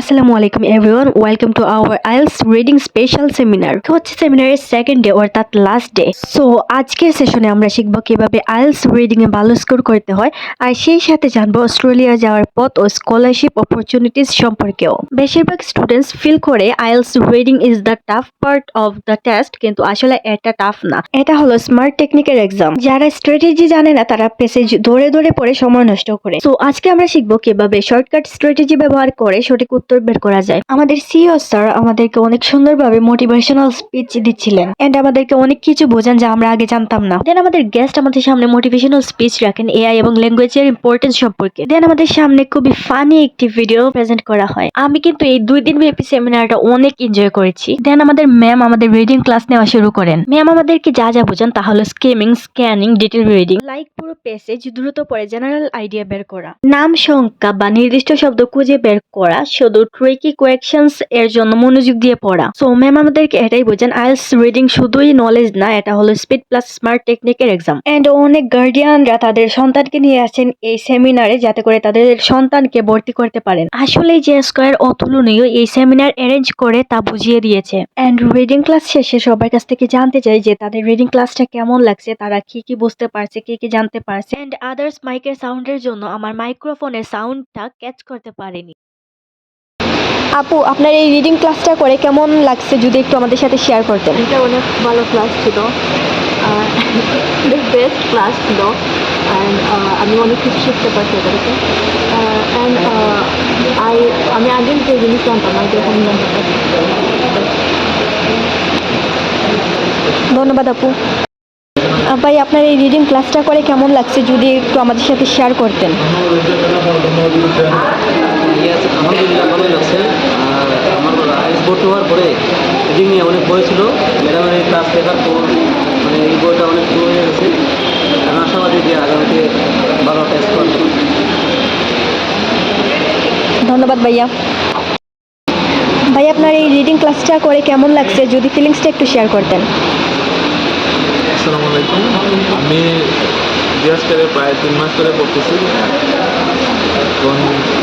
আসসালামু আলাইকুম everyone welcome to our IELTS reading special seminar হচ্ছে সেমিনারের সেকেন্ড ডে অর্থাৎ লাস্ট ডে সো আজকের সেশনে আমরা শিখব কীভাবে আইএলস রিডিং এ ভালো স্কোর করতে হয়, আর সেই সাথে জানব অস্ট্রেলিয়া যাওয়ার পথ ও স্কলারশিপ অপরচুনিটিস সম্পর্কেও। বেশিরভাগ স্টুডেন্টস ফিল করে IELTS reading is the tough part of the test কিন্তু আসলে এটা টাফ না। এটা হলো স্মার্ট টেকনিকের এক্সাম যারা স্ট্র্যাটেজি জানে না, তারা পেসেজ ধরে ধরে পড়ে সময় নষ্ট করে। সো আজকে আমরা শিখব কীভাবে শর্টকাট স্ট্র্যাটেজি ব্যবহার করে সঠিক উত্তর বের করা যায়। আমাদের সিও স্যার আমাদেরকে অনেক সুন্দরভাবে মোটিভেশনাল স্পিচ দিচ্ছিলেন। এন্ড আমাদেরকে অনেক কিছু বোঝান যা আমরা আগে জানতাম না। দেন আমাদের গেস্ট আমাদের সামনে মোটিভেশনাল স্পিচ রাখেন এআই এবং ল্যাঙ্গুয়েজের ইম্পর্টেন্স সম্পর্কে। দেন আমাদের সামনে খুবই ফানি একটি ভিডিও প্রেজেন্ট করা হয়। আমি কিন্তু এই দুই দিন ব্যাপী সেমিনারটা অনেক এনজয় করেছি। দেন আমাদের ম্যাম আমাদের রিডিং ক্লাস নেওয়া শুরু করেন। ম্যাম আমাদেরকে যা যা বোঝান তা হলো skimming scanning detail reading like পুরো প্যাসেজ দ্রুত পড়ে জেনারেল আইডিয়া বের করা। নাম সংখ্যা বা নির্দিষ্ট শব্দ খুঁজে বের করা, শুধু ট্রিকি কোয়েকশনস এর জন্য মনোযোগ দিয়ে পড়া। সো ম্যাম আমাদেরকে এটাই বোঝান, আইএলস রিডিং শুধুই নলেজ না, এটা হলো স্পিড প্লাস স্মার্ট টেকনিকের এক্সাম এন্ড অনেক গার্ডিয়ানরা তাদের সন্তানকে নিয়ে আসেন এই সেমিনারে যাতে করে তাদের সন্তানকে ভর্তি করতে পারেন। আসলে যে স্কোয়ার অতুলনীয় এই সেমিনার অ্যারেঞ্জ করে তা বুঝিয়ে দিয়েছে। এন্ড রিডিং ক্লাস শেষে সবার কাছ থেকে জানতে চাই যে তাদের রিডিং ক্লাসটা কেমন লাগছে, তারা কি কি বুঝতে পারছে, কি কি জানতে পারছে। এন্ড আদার্স মাইকের সাউন্ডের জন্য আমার মাইক্রোফোনের সাউন্ডটা ক্যাচ করতে পারেনি। আপু আপনার এই রিডিং ক্লাসটা করে কেমন লাগছে যদি একটু আমাদের সাথে শেয়ার করতেন? এটা অনেক ভালো ক্লাস ছিল। বেস্ট ক্লাস ছিল। অ্যান্ড আমি অনেক কিছু শিখতে পারছি এটা থেকে অ্যান্ড আই আমি আগে যে জিনিস জানতাম না এটা এখন জানতে পারছি। ধন্যবাদ আপু। ভাই আপনার এই রিডিং ক্লাসটা করে কেমন লাগছে যদি একটু আমাদের সাথে শেয়ার করতেন ইয়েস আলহামদুলিল্লাহ ভালোই লাগছে আর আমার আইস পরে রিডিং নিয়ে অনেক বই ছিল। ম্যাডামের এই ক্লাস দেখার পর মানে এই বইটা অনেক শুরু হয়ে গেছে। আমি আশাবাদী যে আগামীতে ভালো টেস্ট করব। ধন্যবাদ ভাইয়া। ভাই আপনার এই রিডিং ক্লাসটা করে কেমন লাগছে? যদি ফিলিংসটা একটু শেয়ার করতেন। আসসালামু আলাইকুম। আমি জিয়াসকারে প্রায় তিন মাস ধরে পড়তেছি। এবং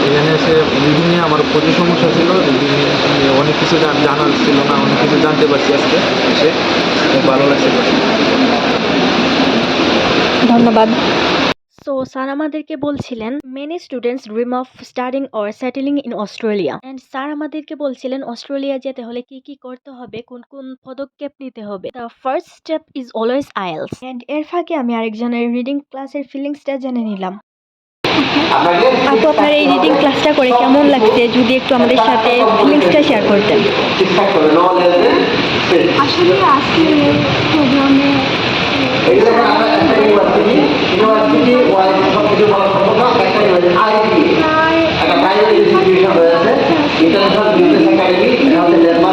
এখানে এসে রিডিং নিয়ে আমার প্রচুর সমস্যা ছিল রিডিং নিয়ে অনেক কিছু জানার ছিল না অনেক কিছু জানতে পারছি আজকে এসে। খুব ভালো লাগছে। ধন্যবাদ। সো স্যার আমাদেরকে বলছিলেন many students dream of studying or settling in Australia and sir আমাদেরকে বলছিলেন অস্ট্রেলিয়া যেতে হলে কি কি করতে হবে? কোন কোন পদক্ষেপ নিতে হবে? The first step is always IELTS and এর ফাঁকে আমি আরেকজনের রিডিং ক্লাসের ফিলিংসটা জেনে নিলাম। আপু আপনার এই রিডিং ক্লাসটা করে কেমন লাগছে? যদি একটু আমাদের সাথে ফিলিংসটা শেয়ার করতেন। আসলে আজকে প্রোগ্রামে প্রায় পারব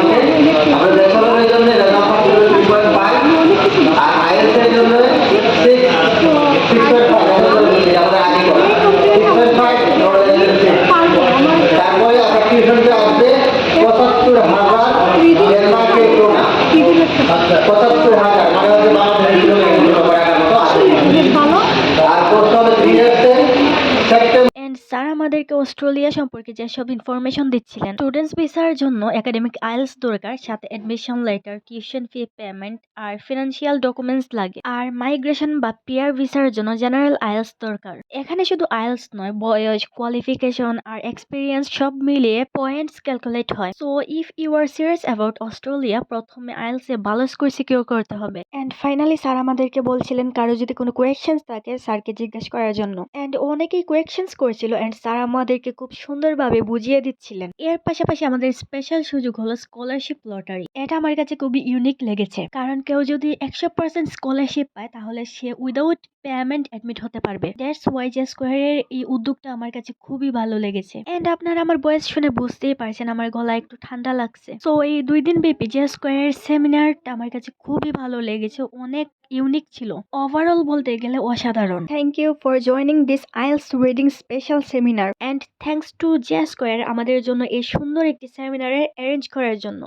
আমাদেরকে অস্ট্রেলিয়া সম্পর্কে যেসব ইনফরমেশন দিচ্ছিলেন স্টুডেন্টস ভিসার জন্য একাডেমিক আইএলস দরকার, সাথে admission letter tuition fee payment আর ফিনান্সিয়াল ডকুমেন্টস লাগে। আর মাইগ্রেশন বা পিয়ার ভিসার জন্য জেনারেল আইলস দরকার। এখানে শুধু আইএলস নয়, বয়স কোয়ালিফিকেশন আর এক্সপিরিয়েন্স সব মিলিয়ে পয়েন্টস ক্যালকুলেট হয়। So if you are serious about Australia, প্রথমে আইএলস এ ভালো স্কোর সিকিউর করতে হবে। এন্ড ফাইনালি স্যার আমাদেরকে বলছিলেন, কারও যদি কোনো কোয়েশ্চেন্স থাকে স্যারকে জিজ্ঞেস করার জন্য। এন্ড অনেকেই কোয়েশ্চেন্স করছিল এন্ড স্যার আমাদেরকে খুব সুন্দরভাবে বুঝিয়ে দিচ্ছিলেন। এর পাশাপাশি আমাদের স্পেশাল সুযোগ হলো স্কলারশিপ লটারি এটা আমার কাছে খুবই ইউনিক লেগেছে। কারণ কেউ যদি একশো পার্সেন্ট স্কলারশিপ পায়, তাহলে সে উইদাউট পেমেন্ট অ্যাডমিট হতে পারবে। দ্যাটস ওয়াই যে স্কোয়ারের এই উদ্যোগটা আমার কাছে খুবই ভালো লেগেছে। এন্ড আপনারা আমার বয়স শুনে বুঝতেই পারছেন, আমার গলা একটু ঠান্ডা লাগছে। সো এই দুই দিন ব্যাপী যে স্কোয়ারের সেমিনারটা আমার কাছে খুবই ভালো লেগেছে। অনেক ইউনিক ছিল। ওভারঅল বলতে গেলে অসাধারণ। Thank you for joining this IELTS reading special seminar and thanks to J square আমাদের জন্য এই সুন্দর একটি সেমিনারে অ্যারেঞ্জ করার জন্য।